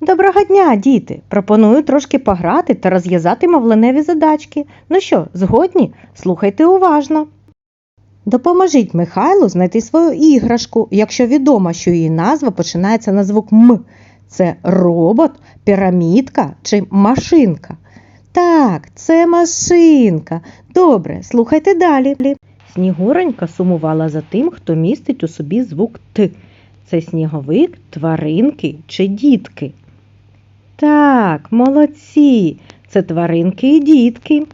доброго дня, діти! Пропоную трошки пограти та розв'язати мовленеві задачки. Ну що, згодні? Слухайте уважно. Допоможіть Михайлу знайти свою іграшку, якщо відомо, що її назва починається на звук М. Це робот, пірамідка чи машинка. Так, це машинка. Добре, слухайте далі. Снігуренька сумувала за тим, хто містить у собі звук Т. Це сніговик, тваринки чи дітки. Так, молодці, це тваринки і дітки.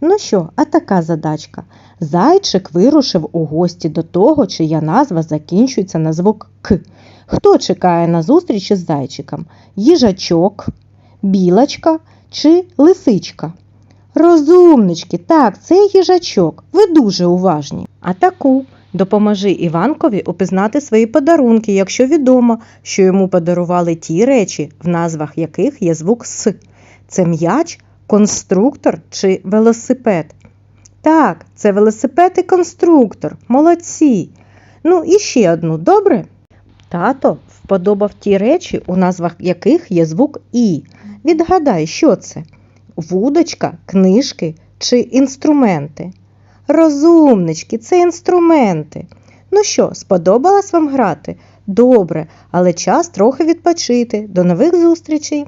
Ну що, а така задачка. Зайчик вирушив у гості до того, чия назва закінчується на звук К. Хто чекає на зустріч із зайчиком? Їжачок, білочка чи лисичка? Розумнички, так, це їжачок. Ви дуже уважні. А таку допоможи Іванкові упізнати свої подарунки, якщо відомо, що йому подарували ті речі, в назвах яких є звук С. Це м'яч, конструктор чи велосипед. Так, це велосипед і конструктор. Молодці. Ну і ще одну, добре? Тато вподобав ті речі, у назвах яких є звук І. Відгадай, що це? Вудочка, книжки чи інструменти? Розумнички, це інструменти. Ну що, сподобалось вам грати? Добре, але час трохи відпочити. До нових зустрічей!